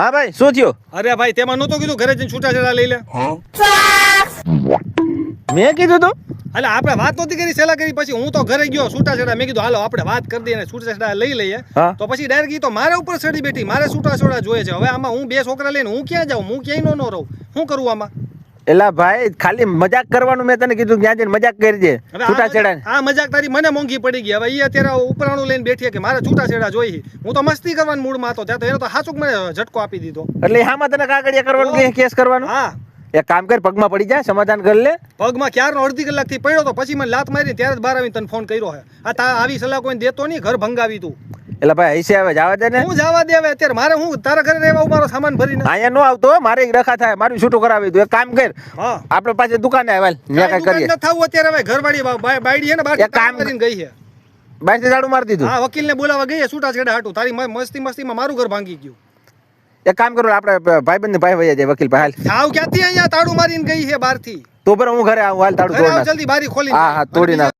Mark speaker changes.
Speaker 1: હા ભાઈ શું થયું?
Speaker 2: અરે ભાઈ તેમાં નહોતું કીધું ઘરે જઈને છૂટાછેડા લઈ લે.
Speaker 1: મેં કીધું તું?
Speaker 2: એટલે આપણે વાત નહોતી કરી સેલા કરી પછી હું તો ઘરે ગયો છૂટાછેડા મેં કીધું હાલો આપણે વાત કરી દઈએ છૂટાછેડા લઈ લઈએ. તો પછી ડાયરેક્ટ તો મારા ઉપર ચડી બેઠી મારે છૂટાછેડા જોઈએ છે. હવે આમાં હું બે છોકરા લઈને હું ક્યાં જાઉં? હું ક્યાંય નો નો રહું. શું કરું આમાં?
Speaker 1: એલા ભાઈ ખાલી મજાક કરવાનું મેં તને કીધું ત્યાં જઈને મજાક કરજે. છૂટાછેડા
Speaker 2: આ મજાક તારી મને મોંઘી પડી ગઈ. હવે એ અત્યારે ઉપરાણું લઈને બેઠી કે મારે છૂટાછેડા જોઈએ હું તો મસ્તી કરવાની મૂડમાં હતો. ત્યાં તો એનો તો હાચુક મને ઝટકો આપી દીધો.
Speaker 1: એટલે હામાં તને કાગળિયા કરવાનું કેસ કરવાનું?
Speaker 2: હા.
Speaker 1: એક કામ કર પગમાં પડી જાય સમાધાન કરી લે.
Speaker 2: પગમાં ક્યારનો અડધી કલાકથી પડ્યો તો પછી મને લાત મારી ત્યારે જ બહાર આવીને તને ફોન કર્યો હે આ તા આવી સલાહ કોઈ દેતો નહીં ઘર ભંગાવી તું.
Speaker 1: એટલે ભાઈ હૈસે આવે જવા દે ને.
Speaker 2: હું જવા દે હવે અત્યારે મારે હું તારા ઘરે રહેવા મારો સામાન ભરીને.
Speaker 1: અહીંયા નો આવતો મારે રખા થાય મારું છૂટું કરાવી દઉં. એક કામ કર
Speaker 2: હા.
Speaker 1: આપણે પાછી દુકાને આવેલ ત્યાં કઈ કરીએ.
Speaker 2: ન થાવું અત્યારે હવે ઘરવાળી બાયડી છે ને બહાર
Speaker 1: કામ-
Speaker 2: કરીને ગઈ છે
Speaker 1: બહારથી ઝાડુ મારી દીધું.
Speaker 2: હા વકીલને બોલાવા ગઈ છૂટા છેડા હાટું. તારી મસ્તી મસ્તીમાં મારું ઘર ભાંગી ગયું.
Speaker 1: એક કામ કરો આપણે ભાઈબંધ ભાઈ વૈયા જાય વકીલ ભાઈ હાલ.
Speaker 2: આવ ક્યાંથી અહીંયા તાળું મારીને ગઈ છે બહારથી?
Speaker 1: તો પર હું ઘરે આવું હાલ તાળું તોડ
Speaker 2: જલ્દી બારી ખોલી
Speaker 1: હા, હા, તોડી નાખ.